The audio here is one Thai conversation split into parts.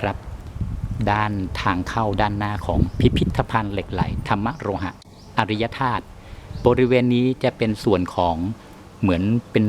นะครับ ด้านทางเข้าด้านหน้าของพิพิธภัณฑ์เหล็กไหล ธรรมโรหะ อริยธาตุบริเวณนี้จะเป็นส่วนของเหมือนเป็น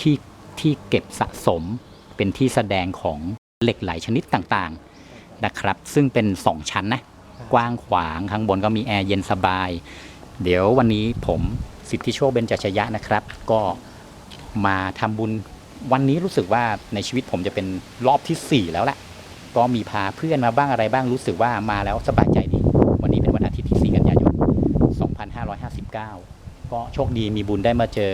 ที่ที่เก็บสะสม เป็นที่แสดงของเหล็กไหลชนิดต่างๆนะครับ ซึ่งเป็น 2 ชั้นนะกว้างขวางข้างบนก็มีแอร์เย็นสบาย เดี๋ยววันนี้ผมสิทธิโชคเบญจชยะนะครับ ก็มาทำบุญวันนี้รู้สึกว่าในชีวิตผมจะเป็นรอบทีสี่4 แล้วแหละ ก็มีพาเพื่อนมาบ้างอะไรบ้างรู้สึกว่ามาแล้วสบายใจดี วันนี้เป็นวันอาทิตย์ที่ 4 กันยายน 2559 ก็โชคดีมีบุญได้มาเจอ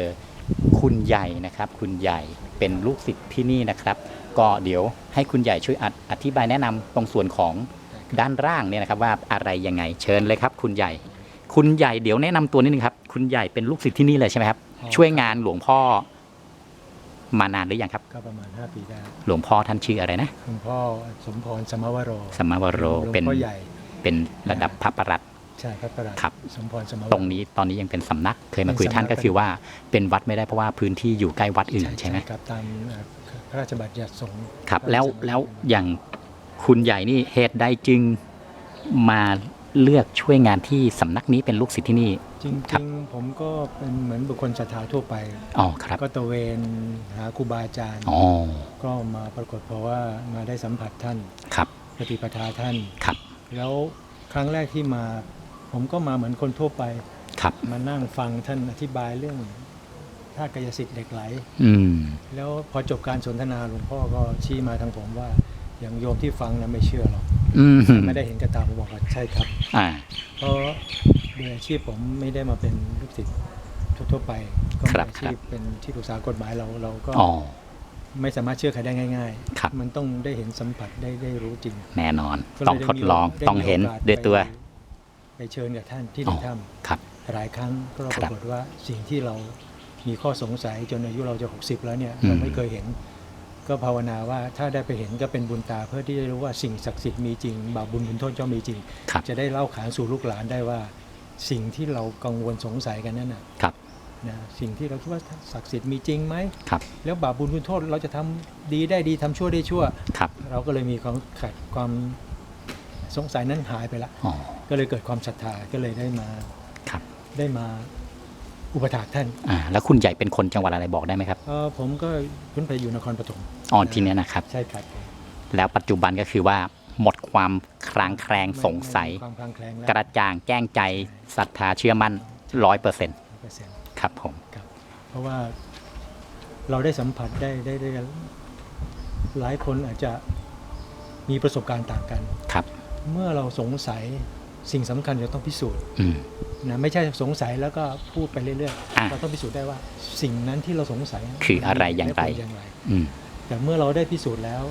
คุณใหญ่นะครับ คุณใหญ่เป็นลูกศิษย์ที่นี่นะครับ ก็เดี๋ยวให้คุณใหญ่ช่วยอธอธิบายแนะนำตรงส่วนของด้านล่างเนี่ยนะครับว่าอะไรยังไงเชิญเลยครับ คุณใหญ่ คุณใหญ่เดี๋ยวแนะนำตัวนิดนึงครับ คุณใหญ่เป็นลูกศิษย์ที่นี่เลยใช่ไหมครับอ๋อช่วยงานหลวงพ่อ มานานหรือยังครับ ก็ประมาณ 5 ปีได้หลวงพ่อท่านชื่ออะไรนะหลวงพ่อสมพรสมวโรสมมวโรหลวงเป็นพ่อใหญ่เป็นระดับพระประหลัดใช่พระประหลัดครับ สมพรสมวตรงนี้ตอนนี้ยังเป็นสำนัก เคยมาคุยเป็นสำนักท่านก็คือว่าเป็นวัดไม่ได้เพราะว่าพื้นที่อยู่ใกล้วัดอื่นใช่ไหมครับตามเอ่อพระราชบัญญัติสงฆ์ครับพะาชแล้วบัญญัติแล้วอย่างคุณใหญ่นี่เหตุใดจึงมา เลือกช่วยงานที่สำนักนี้เป็นลูกศิษย์ที่นี่ จริงครับๆผมก็เป็นเหมือนบุคคลศรัทธาทั่วไป อ๋อครับ ก็ตระเวนหาครูบาอาจารย์อ๋อก็มาปรากฏเพราะว่ามาได้สัมผัสท่าน ครับ ปฏิปทาท่าน ครับ แล้วครั้งแรกที่มา ผมก็มาเหมือนคนทั่วไป ครับ มานั่งฟังท่านอธิบายเรื่องธาตุกายสิทธิ์เหล็กไหล อืม แล้วพอจบการสนทนาหลวงพ่อก็ชี้มาทางผมว่าอย่างโยมที่ฟังนะไม่เชื่อหรอก อืมไม่ได้เห็นกระตาผมบอกว่าใช่ครับ อ่า เพราะโดยอาชีพผมไม่ได้มาเป็นลูกศิษย์ทั่วๆไปก็ครัมีบอาชีพเป็นที่ปรึกษากฎหมายเราเราก็อ๋อไม่สามารถเชื่อใครได้ง่ายครับมันต้องได้เห็นสัมผัสได้ได้รู้จริง แน่นอนก็เลยต้องทดลองไมีต้องเห็นไมีโกาสด้วยตัวไปไปเชิญกับท่านที่ในอ๋อถ้ครับำหลายครั้งก็คปรับรากฏว่าสิ่งที่เรามีข้อสงสัยจนอายุเราจะ 60 แล้วเนี่ยอืมเราไม่เคยเห็น ก็ภาวนาว่าถ้าได้ไปเห็นก็เป็นบุญตาเพื่อที่จะรู้ว่าสิ่งศักดิ์สิทธิ์มีจริงบาปบุญคุณโทษย่อมมีจริงครับจะได้เล่าขานสู่ลูกหลานได้ว่า สิ่งที่เรากังวลสงสัยกันนั่นน่ะครับนะสิ่งที่เราคิดว่าศักดิ์สิทธิ์มีจริงไหมครับ แล้วบาปบุญคุณโทษเราจะทำดีได้ดีทำชั่วได้ชั่วครับเราก็เลยมีความขัดความสงสัยนั้นหายไปละอ๋อก็เลยเกิดความศรัทธาก็เลยได้มาครับได้มา อุปถากท่านอ่าแล้วคุณใหญ่เป็นคนจังหวัดอะไรบอกได้ไหมครับเออผมก็พื้นเพยอยู่นครปฐมอ๋อที่เนี้ยนะครับ ใช่ครับแล้วปัจจุบันก็คือว่าหมดความคลางแคลงสงสัย ไม่มีความคลางแคลงแล้วกระจ่างแจ้งใจศรัทธาเชื่อมั่นร้อยเปอร์เซ็นต์เปอร์เซ็นต์ครับผมครับเพราะว่าเราได้สัมผัสได้ได้ได้หลายคนอาจจะมีประสบการณ์ต่างกัน ครับ เมื่อเราสงสัย สิ่งสำคัญเราต้องพิสูจน์อืมนะไม่ใช่สงสัยแล้วก็พูดไปเรื่อยอะๆเราต้องพิสูจน์ได้ว่าสิ่งนั้นที่เราสงสัยคืออะไรอย่างไรและผลอย่างไรอืมแต่เมื่อเราได้พิสูจน์แล้ว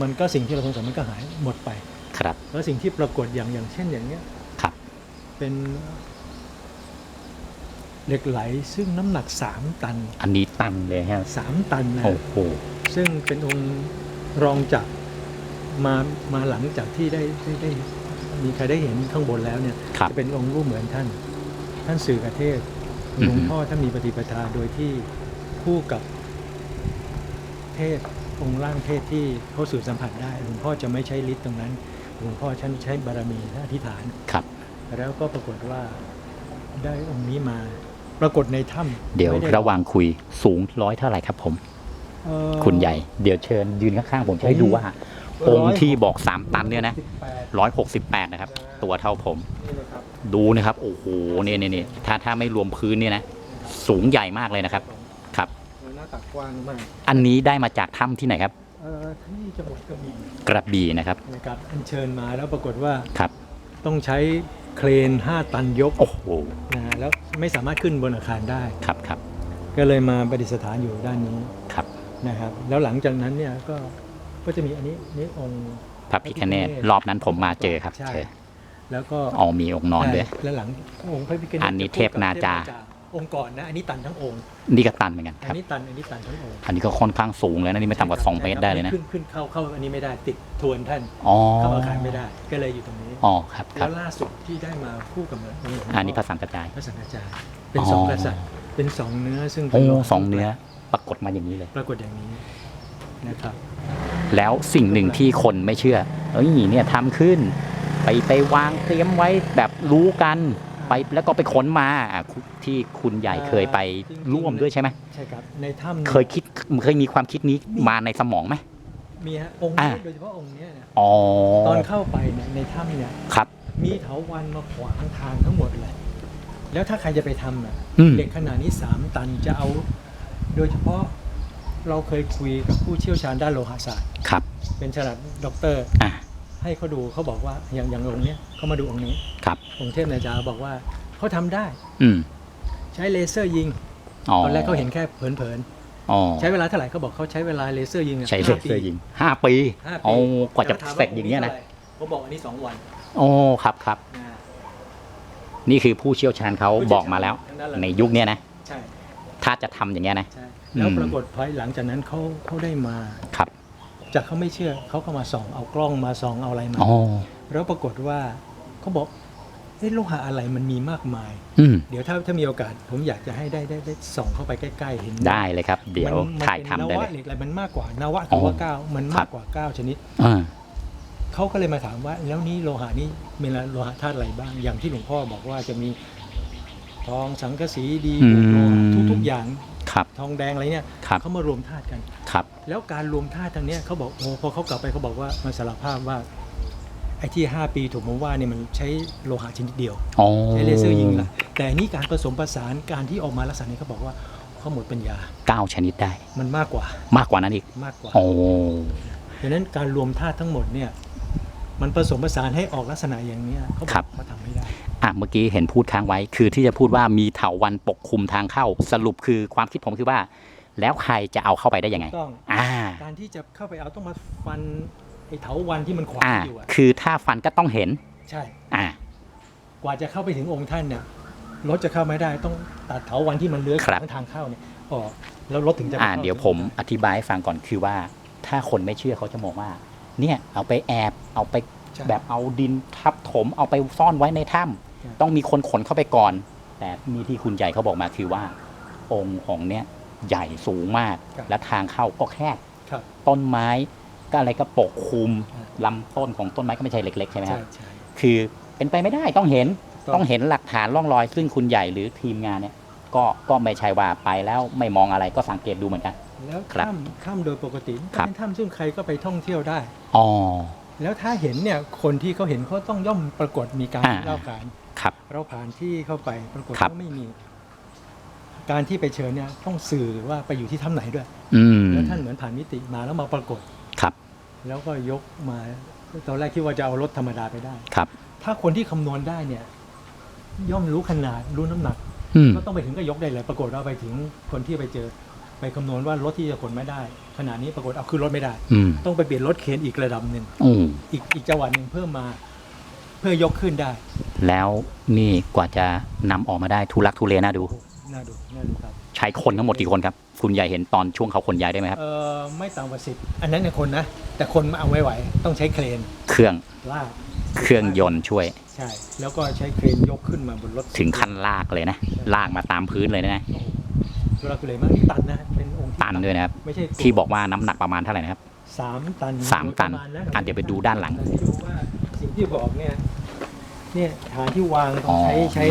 มันก็สิ่งที่เราสงสัยมันก็หายหมดไปครับ แล้วสิ่งที่ปรากฏอย่างอย่างเช่นอย่างเนี้ยครับ เป็นเหล็กไหลซึ่งน้ำหนักสามตัน อันนี้ตันเลยฮะสามตันนะโอ้โหซึ่งเป็นองค์รองจากมามาหลังจากที่ได้ได้ได้ มีใครได้เห็นข้างบนแล้วเนี่ยครับจะเป็นองค์รูปเหมือนท่าน ท่านสื่อกับเทศอือฮึหลวงพ่อท่านมีปฏิปทาโดยที่คู่กับเทศองค์ร่างเทศที่เขาสื่อสัมผัสได้ หลวงพ่อจะไม่ใช้ฤทธิ์ตรงนั้น หลวงพ่อท่านใช้บารมีและอธิษฐาน ครับ แล้วก็ปรากฏว่าได้องค์นี้มาปรากฏในถ้ำเดี๋ยวไม่ไระหว่างคุยสูงร้อยเท่าไหร่ครับผม เอ่อ คุณใหญ่ เดี๋ยวเชิญยืนข้างๆผมจะให้ดูว่า องค์ที่บอกสามตันเนี่ยนะ168ร้อยหกสิบแปดนะครับ ตัวเท่าผมนี่นะครับดูนะครับ โอ้โหเนี่ยเนี่ยเนี่ยถ้าถ้าไม่รวมพื้นเนี่ยนะ สูงใหญ่มากเลยนะครับครับ หน้าตักกว้างมากอันนี้ได้มาจากถ้ำที่ไหนครับเอ่อที่จังหวัดกระบี่กระบี่นะครับนะครับอัญเชิญมาแล้วปรากฏว่าครับ ต้องใช้เครน 5 ตันยกโอ้โหนะฮะแล้วไม่สามารถขึ้นบนอาคารได้ ครับครับก็เลยมาประดิษฐานอยู่ด้านนี้ครับนะครับ แล้วหลังจากนั้นเนี่ยก็ ก็จะมีอันนี้นี่องค์พระพิคเนตรอบนั้นผมมาเจอครับใช่เจอแล้วก็อ๋อมีองค์นอนด้วยใช่แล้วหลังองค์พระพิฆเนศอันนี้จะคู่กับเทพนาจาองค์ก่อนนะอันนี้ตันทั้งองค์นี่ก็ตันเหมือนกันคอันรับนี้ตันอันนี้ตันทั้งองค์อันนี้ก็ค่อนข้างสูงเลยนะนี่ไม่ต่ำกว่า 2 เมตรได้เลยนะขึ้นขึ้นเข้าเข้าอันนี้ไม่ได้ติดทวนท่านอ๋อเข้าอาคารไม่ได้ก็เลยอยู่ตรงนี้อ๋อครับคแล้รับวล่าสุดที่ได้มาคู่กับองค์หลวงพ่อันนี้พระสังกระจายพระสังฆจายเป็นอ๋อสองกษัตริย์เป็นสองเนื้อซึ่งโอ้เป็นโลหะสองเนื้อปรากฏมาอย่างนี้เลย ปรากฏอย่างนี้ นะครับแล้วสิ่งหนึ่งที่คนไม่เชื่อ เอ้ยเนี่ยทำขึ้น ไปไปวางเตรียมไว้แบบรู้กันไปแล้วก็ไปค้นมาอะคุณที่คุณใหญ่เคยไปร่วมด้วยใช่ไหมใช่ครับในถ้ำนี่เคยคิดเคยมีความคิดนี้มาในสมองไหมมีฮะองค์อ่านี้โดยเฉพาะองค์เนี้ยเนี่ยอ๋อตอนเข้าไปเนี่ยในถ้ำเนี่ยครับ มีเถาวันมาขวางทางทั้งหมดเลยแล้วถ้าใครจะไปทำอะอืมเหล็กขนาดนี้3ตันจะเอา โดยเฉพาะ เราเคยคุยกับผู้เชี่ยวชาญด้านโลหะศาสตร์ ครับ เป็นฉลาดด็อกเตอร์ อะ ให้เขาดูเขาบอกว่าอย่างอย่างองค์เนี้ยเขามาดูองค์นี้ครับ องค์เทพนาจาบอกว่าเขาทำได้อืมใช้เลเซอร์ยิง อ๋อตอนแรกเขาเห็นแค่เผินอ๋อๆ ใช้เวลาเท่าไหร่เขาบอกเขาใช้เวลาเลเซอร์ยิงอะใช้เลห้าเซอร์ปียิงห้าปีห้าปี โอ้กว่าจะแล้วถมเสร็จอย่างเงี้ยนะผมบอกอันนี้สองวันโอ้ครับครับ อ่า นี่คือผู้เชี่ยวชาญเขาบอกมาแล้วทั้งนั้นเลยในยุคเนี้ยนะ ใช่ถ้าจะทำอย่างเงี้ยนะ ใช่ แล้วอืมปรากฏพอหลังจากนั้นเขาเขาได้มาครับ จากเขาไม่เชื่อเขาก็มาส่องเอากล้องมาส่องเอาอะไรมาอ๋อแล้วปรากฏว่าเขาบอกเอ๊ะโลหะอะไรมันมีมากมายอืมเดี๋ยวถ้าถ้ามีโอกาส ผมอยากจะให้ได้ได้ได้ส่องเข้าไปใกล้ๆเห็นได้เลยครับ เดี๋ยวมันมันถ่ายเป็นทำนได้วะเลยเหล็กอะไรมันมากกว่านวะคือว่าเก้ามันครัมากบกว่าเก้าชนิดอ่าเขาก็เลยมาถามว่า แล้วนี่โลหะนี่มีโลหะธาตุอะไรบ้างอย่างที่หลวงพ่อบอกว่าจะมีทองสังกะสีดีอืมโลหะทุกๆอย่าง ครับทองแดงอะไรเนี่ยครับ เขามารวมธาตุกัน ครับ แล้วการรวมธาตุทางเนี้ยเขาบอกโอ้พอเขากลับไปเขาบอกว่ามันสารภาพว่าไอ้ที่ 5 ปีถูกผมว่าเนี่ยมันใช้โลหะชนิดเดียว อ๋อใช้เลเซอร์ยิงละแต่อันนี่การผสมผสานการที่ออกมาลักษณะนี้เขาบอกว่าเขาหมดปัญญา เก้าชนิดได้ มันมากกว่ามากกว่านั้นอีก มากกว่า โอ้ ดังนั้นการรวมธาตุทั้งหมดเนี่ยมันผสมผสานให้ออกลักษณะอย่างเนี้ยเขาบอกเขาทำไม่ได้ อะเมื่อกี้เห็นพูดค้างไว้ คือที่จะพูดว่ามีเถาวันปกคลุมทางเข้าสรุปคือความคิดผมคือว่า แล้วใครจะเอาเข้าไปได้ยังไง ต้องอ่า การที่จะเข้าไปเอาต้องมาฟันไอ้เถาวันที่มันขวางอ่า อยู่อะคือถ้าฟันก็ต้องเห็น ใช่ อ่า กว่าจะเข้าไปถึงองค์ท่านเนี่ยรถจะเข้าไม่ได้ต้องตัดเถาวันที่มันเลื้อยครับขวางทางเข้าเนี่ยออกแล้วรถถึงจะอ่าข้าเดี๋ยวผมอธิบายให้ฟังก่อนคือว่า ถ้าคนไม่เชื่อเขาจะมองว่า เนี่ยเอาไปแอบเอาไปใช่แบบเอาดินทับถมเอาไปซ่อนไว้ในถ้ำใช่ ต้องมีคนขนเข้าไปก่อน แต่มีที่คุณใหญ่เขาบอกมาคือว่า องค์ของเนี้ยใหญ่สูงมากและทางเข้าก็แคบครับ ต้นไม้ก็อะไรก็ปกคลุมอ่าลำต้นของต้นไม้ก็ไม่ใช่เล็กๆใช่ไหมคใช่รับใช่ คือเป็นไปไม่ได้ต้องเห็นต้อง ต้องเห็นหลักฐานร่องรอย ซึ่งคุณใหญ่หรือทีมงานเนี่ยก็ก็ไม่ใช่ว่าไปแล้วไม่มองอะไรก็สังเกตดูเหมือนกัน แล้วครับถ้ำถ้ำโดยปกติครับ เป็นถ้ำซึ่งใครก็ไปท่องเที่ยวได้ อ๋อ แล้วถ้าเห็นเนี่ยคนที่เขาเห็นเขาต้องย่อมปรากฏมีการอ่า เล่าขานครับ เราผ่านที่เข้าไปปรากฏครับ ว่าไม่มี การที่ไปเชิญเนี่ยต้องสื่อว่าไปอยู่ที่ถ้ำไหนด้วย อืมแล้วท่านเหมือนผ่านมิติมาแล้วมาปรากฏ ครับแล้วก็ยกมาตอนแรกคิดว่าจะเอารถธรรมดาไปได้ ครับ ถ้าคนที่คำนวณได้เนี่ย ย่อมรู้ขนาดรู้น้ำหนัก อืม ก็ต้องไปถึงก็ยกได้เลย ปรากฏว่าไปถึงคนที่ไปเจอ ไปคำนวณว่ารถที่จะขนไม่ได้ขนาดนี้ปรากฏเอาขึ้นรถไม่ได้ อืมต้องไปเปลี่ยนรถเคนอีกระดับหนึ่งอืมอีกอีกจังหวัดหนึ่งเพิ่มมาเพื่อยกขึ้นได้แล้วนี่กว่าจะนำออกมาได้ทุลักทุเลน่าดู โอ้โหน่าดูน่าดูครับ ใช้คนทั้งหมดกี่คนครับ คุณใหญ่เห็นตอนช่วงเขาขนย้ายได้ไหมครับ เออไม่ต่ำกว่าสิบอันนั้นเนี่ยคนนะ แต่คนมาเอาไม่ไหว ต้องใช้เครนเครื่องลากเครื่องยนต์ช่วย ใช่ แล้วก็ใช้เครนยกขึ้นมาบนรถถึงขั้นลากเลยนะ ลากมาตามพื้นเลยนะ โอ้โหทุลักทุเลมากตันนะเป็ นองค์ที่ตันด้วยนะครับ ไม่ใช่ที่บอกว่าน้ำหนักประมาณเท่าไหร่นะครับ สามตันสามตันโดยประณะอะเดี๋ยวไปดูด้านหลังแต่ที่ดูว่าสิ่งที่บอกเนี่ยเนี่ยฐานที่วางต้องใช้ใช้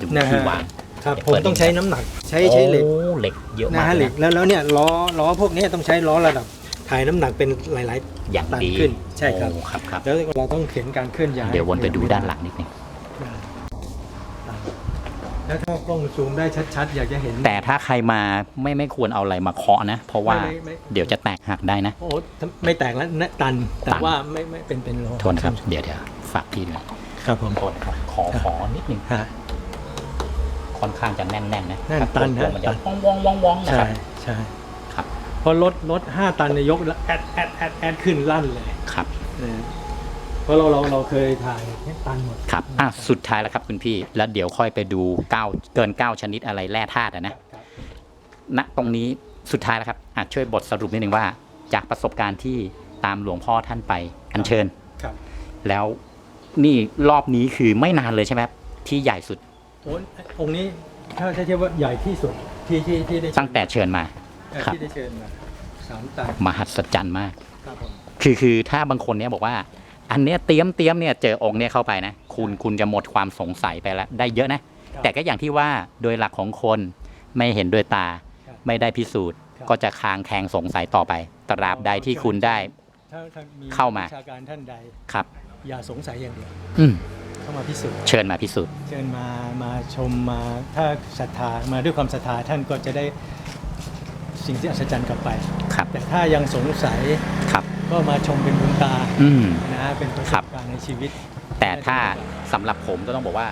ดูนะฮะที่วาง ครับผมเปิด ต้องใช้น้ำหนัก ใช้ใช้เหล็กโอ้เหล็กเยอะนะมากฮะเลเหล็ยกแล้วแล้วเนี่ยล้อล้อพวกเนี้ยต้องใช้ล้อระดับถ่ายน้ำหนักเป็นหลาย อย่างตันดีขึ้นใช่ครับ โอ้ครับครับแล้วเราต้องเข็นการเคลื่อนย้ายเดี๋ยววนไปดูด้านหลังนิดนึง แล้วถ้ากล้องซูมได้ชัดๆ อยากจะเห็น แต่ถ้าใครมาไม่ไม่ควรเอาอะไรมาเคาะนะ เพราะว่าไม่ไม่ เดี๋ยวจะแตกหักได้นะ โอ้โหไม่แตกแล้วนะตัน แต่ตัน ว่าไม่ไม่เป็นเป็นโลหะโทษนะครับ เดี๋ยวเดี๋ยวฝากพี่ด้วยครับผม โทษนะครับขอขอนิดนึงฮะ ค่อนข้างจะแน่นๆนะแน่นถ้าตันตัวฮะมันจะตันว่องว่องว่องว่องนะคใช่รับ ใช่ครับพอรถรถห้าตันเนี่ยยกแล้วแอดแอดแอดแอดขึ้นลั่นเลยครับ นะ เพราะเราเราเราเคยถ่ายแค่ตันหมด ครับอะสุดท้ายแล้วครับคุณพี่ แล้วเดี๋ยวค่อยไปดูเก้าเกินเก้าชนิดอะไรแร่ธาตุอะนะครับณตรงนี้สุดท้ายแล้วครับอะช่วยบทสรุปนิดนึงว่า จากประสบการณ์ที่ตามหลวงพ่อท่านไปอัญเชิญ ครับ แล้วนี่รอบนี้คือไม่นานเลยใช่ไหมครับที่ใหญ่สุดโอ้องค์นี้ถ้าถ้าเทียบว่าใหญ่ที่สุดที่ที่ที่ได้เชิญตั้งแต่เชิญมา เอ่อครับที่ได้เชิญมาสามตันมหัศจรรย์มาก ครับผม คือคือถ้าบางคนเนี่ยบอกว่า อันเนี้ยเตรียมเตรียมเนี่ยเจอองค์เนี่ยเข้าไปนะ คุณคุณจะหมดความสงสัยไปแล้ว ได้เยอะนะ แต่ก็อย่างที่ว่าโดยหลักของคนไม่เห็นด้วยตาไม่ได้พิสูจน์ก็จะคางแคงสงสัยต่อไปตราบใดที่คุณได้ ถ้าถ้ามีเข้ามา วิชาการท่านใด ครับ อย่าสงสัยอย่างเดียว อืมเข้ามาพิสูจน์เชิญมาพิสูจน์ เชิญมามาชมมาถ้าศรัทธามาด้วยความศรัทธาท่านก็จะได้สิ่งที่อัศจรรย์กลับไป ครับแต่ถ้ายังสงสัยครับ ก็มาชมเป็นบุญตาอืม นะฮะเป็นประสครับบการณ์ในชีวิต แต่ถ้าสำหรับผมก็ต้องบอกว่า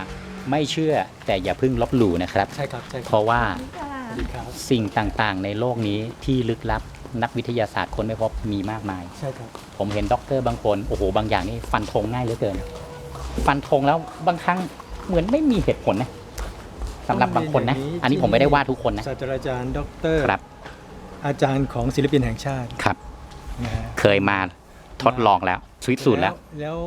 ไม่เชื่อแต่อย่าเพิ่งลบหลู่นะครับ ใช่ครับใช่คเพรับราะว่าสวัสดีครับ สิ่งต่างๆ ในโลกนี้ที่ลึกลับนักวิทยาศาสตร์คนไม่พบมีมากมาย ใช่ครับ ผมเห็นด็อกเตอร์บางคน โอ้โห บางอย่างนี่ฟันธงง่ายเหลือเกิน ฟันธงแล้วบางครั้งเหมือนไม่มีเหตุผลนะสำหรับบางคนนะอันนี้ผมไม่ได้ว่าทุกคนนะศาสตราจารย์ด็อกเตอร์ครับอาจารย์ของศิลปินแห่งชาติ ครับ นะฮะเคยมาทดลองแล้วพิสูจน์แล้ว แล้ว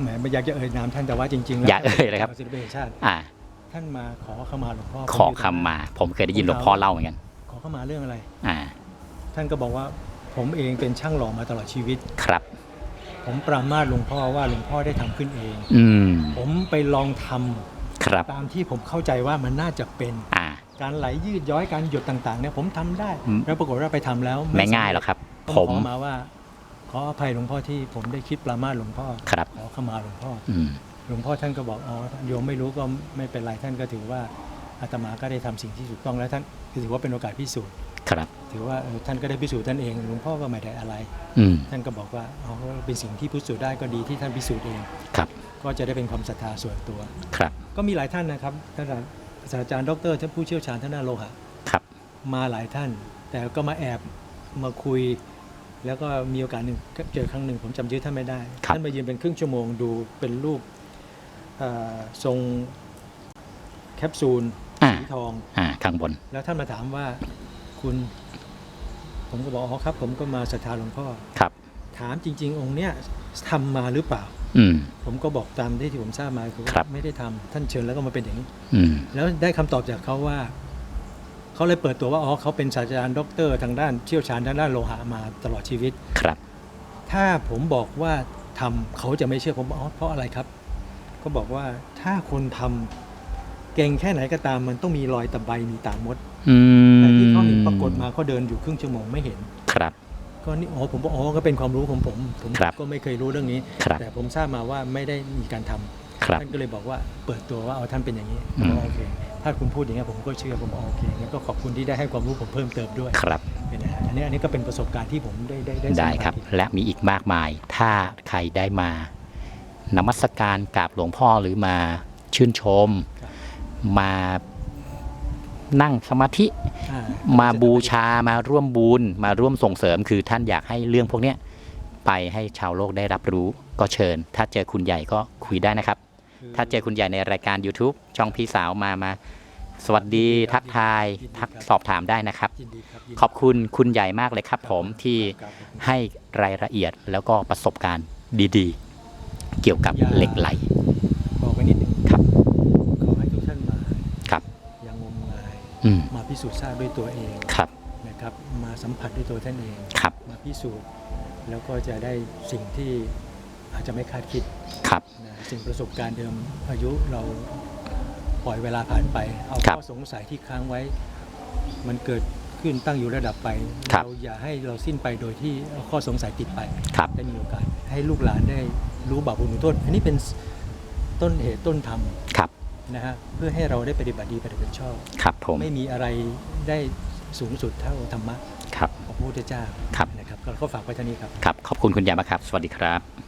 แหมไม่อยากจะเอ่ยนามท่านแต่ว่าจริงๆแล้วอย่าเอ่ยเลยครับ ศิลปินแห่งชาติอ่า ท่านมาขอขมาหลวงพ่อขอคำมา ผมเคยได้ยินหลวงพ่อเล่าเหมือนกัน ขอขมาเรื่องอะไร อ่า ท่านก็บอกว่าผมเองเป็นช่างหล่อมาตลอดชีวิต ครับ ผมปรามาสหลวงพ่อว่าหลวงพ่อได้ทำขึ้นเอง อืม ผมไปลองทำครับ ตามที่ผมเข้าใจว่ามันน่าจะเป็น อ่า การไหลยืดย้อยการหยดต่างๆเนี่ยผมทำได้ อืม แล้วปรากฏว่าไปทำแล้วไม่ง่ายหรอกครับต้องผขมอมาว่า ขออภัยหลวงพ่อที่ผมได้คิดปรามาสหลวงพ่อครับ ขอขมาหลวงพ่อ อืม หลวงพ่อท่านก็บอกอ๋อโยมไม่รู้ก็ไม่เป็นไรท่านก็ถือว่าอาตมาก็ได้ทำสิ่งที่ถูกต้องแล้วท่านถือว่าเป็นโอกาสพิสูจน์ครับ ถือว่าเออท่านก็ได้พิสูจน์ท่านเองหลวงพ่อก็ไม่ได้อะไร อืม ท่านก็บอกว่าอ๋อเป็นสิ่งที่พิสูจน์ได้ก็ดีที่ท่านพิสูจน์เอง ครับ ก็จะได้เป็นความศรัทธาส่วนตัว ครับ ก็มีหลายท่านนะครับท่าน ศาสตราจารย์ดรท่านผู้เชี่ยวชาญท่านนาโลหะครับมาหลายท่าน แต่ก็มาแอบมาคุย แล้วก็มีโอกาสหนึ่งก็เจอครั้งหนึ่งผมจำชื่อท่านไม่ได้ ครับ ท่านมายืนเป็นครึ่งชั่วโมงดูเป็นรูปเอ่อทรงแคปซูลอ่าสีทอง อ่าข้างบน แล้วท่านมาถามว่าคุณ ผมก็บอกอ๋อครับ ผมก็มาศรัทธาหลวงพ่อ ครับ ถามจริง ๆ องค์เนี้ยทำมาหรือเปล่าอืม ผมก็บอกตามที่ที่ผมทราบมาคือว่าครับ ไม่ได้ทำท่านเชิญแล้วก็มาเป็นอย่างนี้ อืม แล้วได้คำตอบจากเขาว่า เขาเลยเปิดตัวว่าอ๋อเขาเป็นศาสตราจารย์ด็อกเตอร์ทางด้านเชี่ยวชาญทางด้านโลหะมาตลอดชีวิต ครับ ถ้าผมบอกว่าทำเขาจะไม่เชื่อผมบอกอ๋อเพราะอะไรครับ ก็บอกว่าถ้าคนทำเก่งแค่ไหนก็ตามมันต้องมีรอยตะไบมีต่างมดอืมแต่ที่เขาเห็นปรากฏมาเขาเดินอยู่ครึ่งชั่วโมงไม่เห็น ครับ ก็นี่อ๋อผมบอกอ๋อก็เป็นความรู้ของผม ผมครับก็ไม่เคยรู้เรื่องนี้ ครับแต่ผมทราบมาว่าไม่ได้มีการทำครับท่านก็เลยบอกว่าเปิดตัวว่าเอาท่านเป็นอย่างนี้อืมผมบอกโอเคถ้าคุณพูดอย่างนี้ยผมก็เชื่อผมบอกโอเคงั้นก็ขอบคุณที่ได้ให้ความรู้ผมเพิ่มเติมด้วยครับเป็นอย่างนั้นอันนี้อันนี้ก็เป็นประสบการณ์ที่ผมได้ได้ได้ได้สัมผัสครับ อีก และมีอีกมากมาย ถ้าใครได้มานมัสการกราบหลวงพ่อหรือมาชื่นชมมา นั่งสมาธิอ่มาบูชามาร่วมบุญมาร่วมส่งเสริม คือท่านอยากให้เรื่องพวกเนี้ยไปให้ชาวโลกได้รับรู้ก็เชิญ ถ้าเจอคุณใหญ่ก็คุยได้นะครับคือถ้าเจอคุณใหญ่ในรายการ YouTube ช่องพี่สาวมามา สวัสดีทักทายทักสอบถามได้นะครับ ยินดีครับยินดีขอบคุณคุณใหญ่มากเลยครับผมที่ครับผมให้รายละเอียดแล้วก็ประสบการณ์ดีๆ เกี่ยวกับอย่าเหล็กไหล บอกไว้นิดหนึง ครับ ขอให้ทุกท่านมา ครับ อย่างงมงาย อื มมาพิสูจน์ทราบด้วยตัวเองครับนะครับ มาสัมผัสด้วยตัวท่านเองครับมาพิสูจน์แล้วก็จะได้สิ่งที่อาจจะไม่คาดคิดครับนะสิ่งประสบการณ์เดิมอายุเราปล่อยเวลาผ่านไป เอาครับข้อสงสัยที่ค้างไว้ มันเกิดขึ้นตั้งอยู่ระดับไปครับเราอย่าให้เราสิ้นไปโดยที่เอาข้อสงสัยติดไปครับได้มีโอกาสให้ลูกหลานได้รู้บาปบุญคุณโทษ อันนี้เป็นต้นเหตุต้นธรรมครับ นะฮะเพื่อให้เราได้ปฏิบัติดีปฏิบัติชอบ ครับผม ไม่มีอะไรได้สูงสุดเท่าธรรมะครับ ของพระพุทธเจ้าครับ นะครับก็ฝากไว้เท่านี้ครับ ครับ ขอบคุณคุณใหญ่มากครับ สวัสดีครับ